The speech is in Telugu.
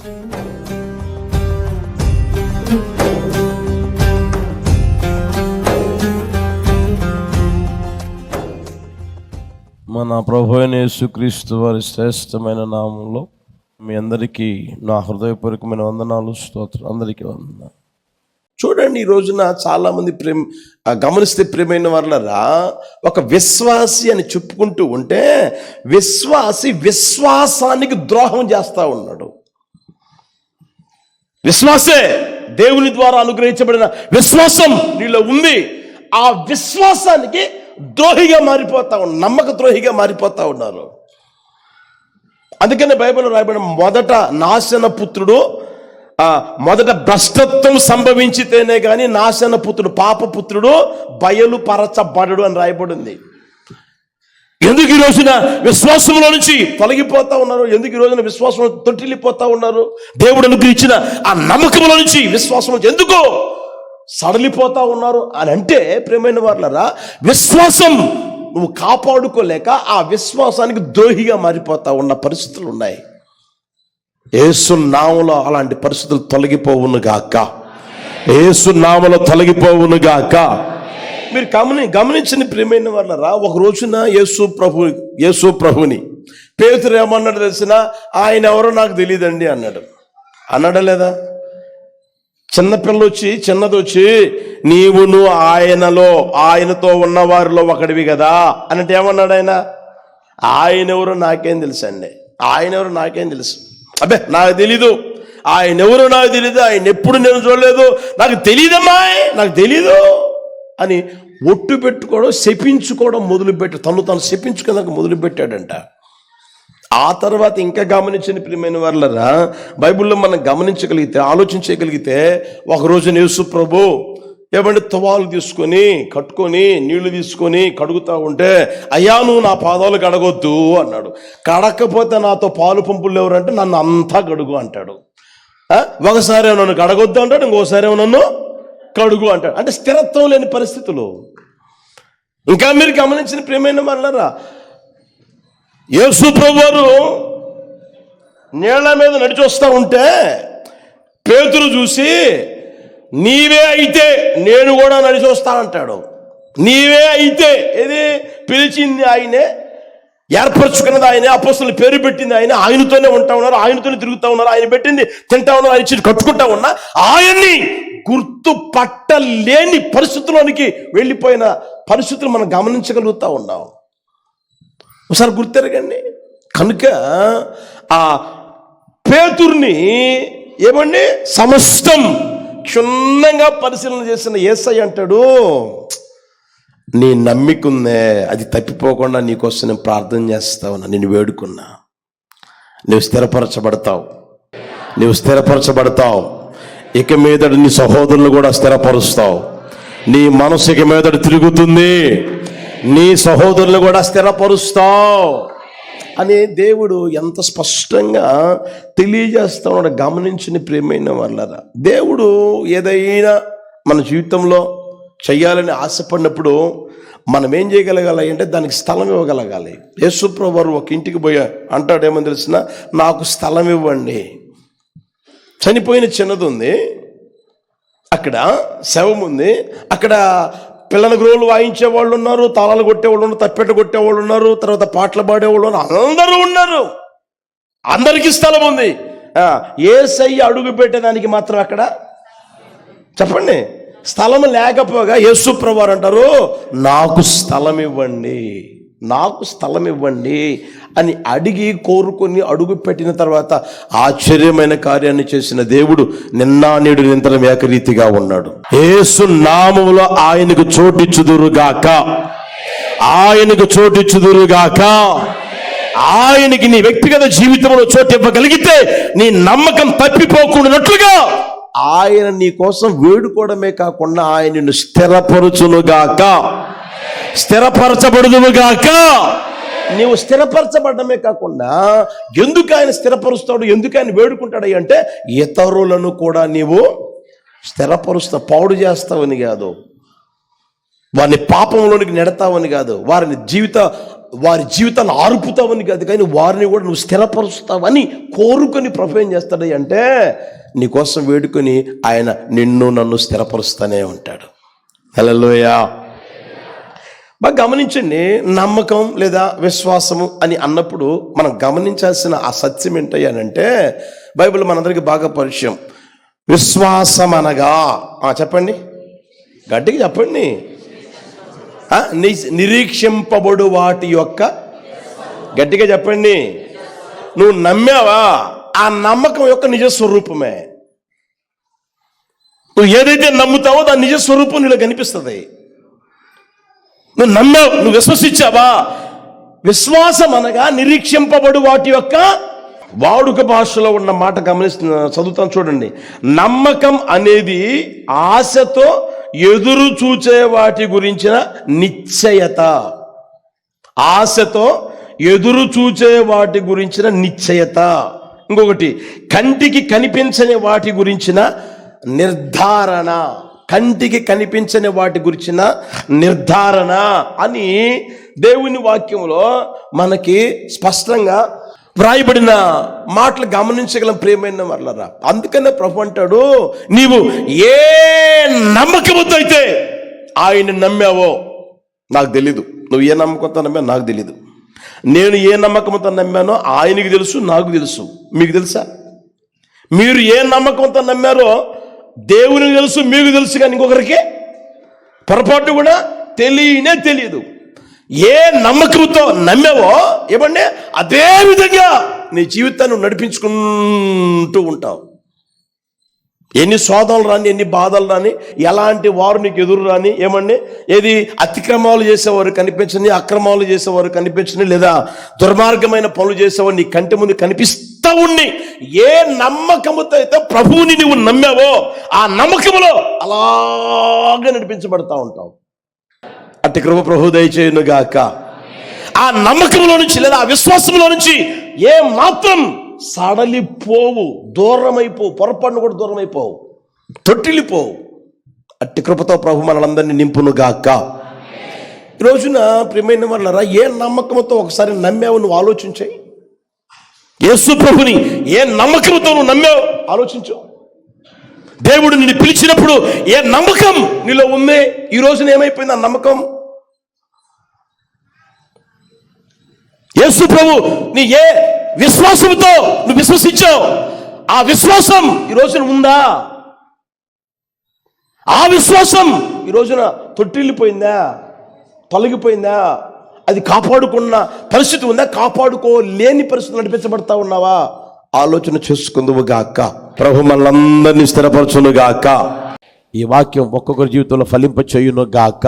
మన ప్రభు అయిన యేసుక్రీస్తు వారి శ్రేష్టమైన నామంలో మీ అందరికీ నా హృదయపూర్వకమైన వందనాలు స్తోత్రం అందరికీ వందన చూడండి ఈ రోజున చాలామంది ప్రేమ గమనిస్తే ప్రేమైన వాళ్ళరా ఒక విశ్వాసి అని చెప్పుకుంటూ ఉంటే విశ్వాసి విశ్వాసానికి ద్రోహం చేస్తా ఉన్నాడు. విశ్వాసే దేవుని ద్వారా అనుగ్రహించబడిన విశ్వాసం నీలో ఉంది. ఆ విశ్వాసానికి ద్రోహిగా మారిపోతా ఉన్నారు. నమ్మక ద్రోహిగా మారిపోతా ఉన్నారు. అందుకనే బైబిల్లో రాయబడిన మొదట నాశన పుత్రుడు మొదట భ్రష్టత్వం సంభవించితేనే కానీ నాశన పుత్రుడు పాప పుత్రుడు బయలుపరచబడడు అని రాయబడింది. ఎందుకు ఈ రోజున విశ్వాసంలో నుంచి తొలగిపోతా ఉన్నారు? ఎందుకు ఈ రోజున విశ్వాసం తొట్టిల్లిపోతా ఉన్నారు? దేవుడు అనుగ్రహించిన ఆ నమ్మకంలో నుంచి విశ్వాసం నుంచి ఎందుకు సడలిపోతా ఉన్నారు అని అంటే ప్రేమైన వాళ్ళరా విశ్వాసం నువ్వు కాపాడుకోలేక ఆ విశ్వాసానికి ద్రోహిగా మారిపోతా ఉన్న పరిస్థితులు ఉన్నాయి. ఏసు నామలో అలాంటి పరిస్థితులు తొలగిపోవును గాక. ఏసు నామలో తొలగిపోవును గాక. మీరు గమని గమనించిన ప్రియమైన వాళ్ళరా ఒక రోజున యేసు ప్రభు యేసు ప్రభుని. పేతురు ఏమన్నాడు తెలిసిన ఆయన ఎవరో నాకు తెలియదండి అన్నాడు. అన్నాడా లేదా? చిన్నపిల్ల వచ్చి చిన్నది వచ్చి నీవును ఆయనలో ఆయనతో ఉన్నవారిలో ఒకడివి కదా అన్నట్టు ఏమన్నాడు ఆయన? ఆయన ఎవరో నాకేం తెలుసు అండి ఆయన ఎవరో నాకేం తెలుసు. అబ్బే నాకు తెలీదు. ఆయన ఎవరో నాకు తెలీదు. ఆయన ఎప్పుడు నేను చూడలేదు. నాకు తెలియదమ్మా నాకు తెలీదు. అని ఒట్టు పెట్టుకోవడం శపించుకోవడం మొదలుపెట్టి తను తను శపించుకోవడానికి మొదలుపెట్టాడంట. ఆ తర్వాత ఇంకా గమనించిన ప్రియమైన వాళ్ళరా బైబిల్లో మనం గమనించగలిగితే ఆలోచించగలిగితే ఒక రోజు యేసు ప్రభు ఏమంటే తువాలు తీసుకొని కట్టుకొని నీళ్ళు తీసుకొని కడుగుతా ఉంటే అయ్యా నువ్వు నా పాదాలు కడగొద్దు అన్నాడు. కడకపోతే నాతో పాలు పంపులు ఎవరంటే నన్ను అంతా గడుగు అంటాడు. ఒకసారి నన్ను కడగొద్దు అంటాడు ఇంకోసారి నన్ను కడుగు అంటాడు. అంటే స్థిరత్వం లేని పరిస్థితులు. ఇంకా మీరు గమనించిన ప్రేమైన వాళ్ళరా యేసు ప్రభువారు నీళ్ళ మీద నడిచి వస్తూ ఉంటే పేతురు చూసి నీవే అయితే నేను కూడా నడిచి వస్తానంటాడు నీవే అయితే ఏది? పిలిచింది ఆయనే ఏర్పరచుకున్నది ఆయన అపోస్తులు పేరు పెట్టింది ఆయన. ఆయనతోనే ఉంటా ఉన్నారు ఆయనతోనే తిరుగుతా ఉన్నారు. ఆయన పెట్టింది తింటా ఉన్నారు ఆయన ఇచ్చి కట్టుకుంటా ఉన్నా. ఆయన్ని గుర్తు పట్టలేని పరిస్థితుల్లోనికి వెళ్ళిపోయిన పరిస్థితులు మనం గమనించగలుగుతా ఉన్నాం. ఒకసారి గుర్తెరగండి. కనుక ఆ పేతుర్ని ఏమండి? సమస్తం క్షుణ్ణంగా పరిశీలన చేసిన ఏసై అంటాడు నీ నమ్మికుందే అది తప్పిపోకుండా నీకోసం నేను ప్రార్థన చేస్తావు నేను వేడుకున్నా. నువ్వు స్థిరపరచబడతావు. నువ్వు స్థిరపరచబడతావు. ఇక మీదడు నీ సహోదరులు కూడా స్థిరపరుస్తావు. నీ మనసు ఇక మీదడు తిరుగుతుంది. నీ సహోదరులు కూడా స్థిరపరుస్తావు. అని దేవుడు ఎంత స్పష్టంగా తెలియజేస్తా ఉన్నాడు. గమనించిన ప్రేమైన వాళ్ళరా. దేవుడు ఏదైనా మన జీవితంలో చెయ్యాలని ఆశపడినప్పుడు మనం ఏం చేయగలగాలి అంటే దానికి స్థలం ఇవ్వగలగాలి. యేసుప్రభు వారు ఒక ఇంటికి పోయా అంటాడేమని తెలిసిన నాకు స్థలం ఇవ్వండి. చనిపోయిన చిన్నది ఉంది. అక్కడ శవం ఉంది. అక్కడ పిల్లల గ్రోలు వాయించే వాళ్ళు ఉన్నారు తాళాలు కొట్టేవాళ్ళు ఉన్నారు తప్పెట కొట్టేవాళ్ళు ఉన్నారు తర్వాత పాటలు పాడేవాళ్ళు ఉన్నారు. అందరూ ఉన్నారు. అందరికీ స్థలం ఉంది. ఏ సై అడుగు పెట్టేదానికి మాత్రం అక్కడ? చెప్పండి. స్థలం లేకపోగా యేసు ప్రభువారు అంటారు నాకు స్థలం ఇవ్వండి నాకు స్థలం ఇవ్వండి అని అడిగి కోరుకొని అడుగు పెట్టిన తర్వాత ఆశ్చర్యమైన కార్యాన్ని చేసిన దేవుడు నిన్న నేడు నిరంతరం ఏకరీతిగా ఉన్నాడు. యేసు నామములో ఆయనకు చోటిచ్చుదురుగాక ఆయనకు చోటిచ్చుదురుగాక ఆయనకి నీ వ్యక్తిగత జీవితంలో చోటు ఇవ్వగలిగితే నీ నమ్మకం తప్పిపోకుండా ఆయన నీ కోసం వేడుకోవడమే కాకుండా ఆయన నిన్ను స్థిరపరచునుగాక. స్థిరపరచబడుదుగాక నీవు స్థిరపరచబడమే కాకుండా ఎందుకు ఆయన స్థిరపరుస్తాడు ఎందుకు ఆయన వేడుకుంటాడు అంటే ఇతరులను కూడా నీవు స్థిరపరుస్తా పాడు చేస్తావని కాదు. వారిని పాపంలోనికి నెడతావని కాదు. వారిని జీవిత వారి జీవితాన్ని ఆరుపుతావని కాదు కానీ వారిని కూడా నువ్వు స్థిరపరుస్తావని కోరుకొని ప్రభు ఏం చేస్తాడు అంటే నీకోసం వేడుకొని ఆయన నిన్ను నన్ను స్థిరపరుస్తూనే ఉంటాడు. హలోయా బాగా గమనించండి నమ్మకం లేదా విశ్వాసము అని అన్నప్పుడు మనం గమనించాల్సిన ఆ సత్యం ఏంటయ్యానంటే బైబిల్ మనందరికీ బాగా పరిచయం. విశ్వాసం అనగా చెప్పండి. గట్టిగా చెప్పండి. నిరీక్షింపబడు వాటి యొక్క గట్టిగా చెప్పండి. నువ్వు నమ్మావా? ఆ నమ్మకం యొక్క నిజ స్వరూపమే. నువ్వు ఏదైతే నమ్ముతావో దాని నిజ స్వరూపం నీలో కనిపిస్తుంది. నువ్వు నమ్మావు నువ్వు విశ్వసించావా? విశ్వాసం అనగా నిరీక్షింపబడు వాటి యొక్క వాడుక భాషలో ఉన్న మాట గమనిస్తున్న చదువుతాను చూడండి. నమ్మకం అనేది ఆశతో ఎదురు చూచే వాటి గురించిన నిశ్చయత. ఆశతో ఎదురు చూచే వాటి గురించిన నిశ్చయత. ఇంకొకటి కంటికి కనిపించని వాటి గురించిన నిర్ధారణ. కంటికి కనిపించని వాటి గురించిన నిర్ధారణ అని దేవుని వాక్యంలో మనకి స్పష్టంగా వ్రాయబడిన మాటలు గమనించగలం ప్రేమైన వర్లరా. అందుకనే ప్రభు అంటాడు నీవు ఏ నమ్మకముతో అయితే ఆయన నమ్మావో నాకు తెలీదు. నువ్వు ఏ నమ్మకంతో నమ్మా నాకు తెలీదు. నేను ఏ నమ్మకంతో నమ్మానో ఆయనకి తెలుసు నాకు తెలుసు. మీకు తెలుసా? మీరు ఏ నమ్మకంతో నమ్మారో దేవునికి తెలుసు మీకు తెలుసు కానీ ఇంకొకరికి పొరపాటు కూడా తెలియనే తెలియదు. ఏ నమ్మకంతో నమ్మావో ఏమండి అదే విధంగా నీ జీవితాన్ని నడిపించుకుంటూ ఉంటావు. ఎన్ని శోధనలు రాని ఎన్ని బాధలు రాని ఎలాంటి వారు నీకు ఎదురు రాని ఏమండి ఏది అతిక్రమాలు చేసేవారు కనిపించని అక్రమాలు చేసేవారు కనిపించని లేదా దుర్మార్గమైన పనులు చేసేవారు నీ కంటి ముందు కనిపిస్తూ ఉండి ఏ నమ్మకముతో అయితే ప్రభువుని నువ్వు నమ్మావో ఆ నమ్మకములో అలాగే నడిపించబడతా ఉంటావు. అట్టి కృప ప్రభు దయచేయును గాక ఆ నమ్మకంలో నుంచి లేదా ఆ విశ్వాసంలో నుంచి ఏ మాత్రం సడలిపోవు దూరమైపోవు పొరపాటును కూడా దూరమైపోవు తొట్టిల్లిపోవు. అట్టి కృపతో ప్రభు మనలందరినీ నింపును గాక ఈ రోజున ప్రియమైన వాళ్ళరా ఏ నమ్మకంతో ఒకసారి నమ్మావు నువ్వు ఆలోచించాయి? యేసు ప్రభుని ఏ నమ్మకంతో నువ్వు నమ్మావు? ఆలోచించు. దేవుడు నిన్ను పిలిచినప్పుడు ఏ నమ్మకం నీలో ఉంది? ఈ రోజున ఏమైపోయింది ఆ నమ్మకం? యేసు ప్రభు నీ ఏ విశ్వాసంతో నువ్వు విశ్వసించావు? ఆ విశ్వాసం ఈ రోజున ఉందా? ఆ విశ్వాసం ఈ రోజున తొట్టిల్లిపోయిందా? తొలగిపోయిందా? అది కాపాడుకున్న పరిస్థితి ఉందా? కాపాడుకోలేని పరిస్థితి నడిపించబడతా ఉన్నావా? ఆలోచన చేసుకుందువు గాక. ప్రభు మనలందరినీ స్థిరపరచును గాక. ఈ వాక్యం ఒక్కొక్కరి జీవితంలో ఫలింప చేయును గాక.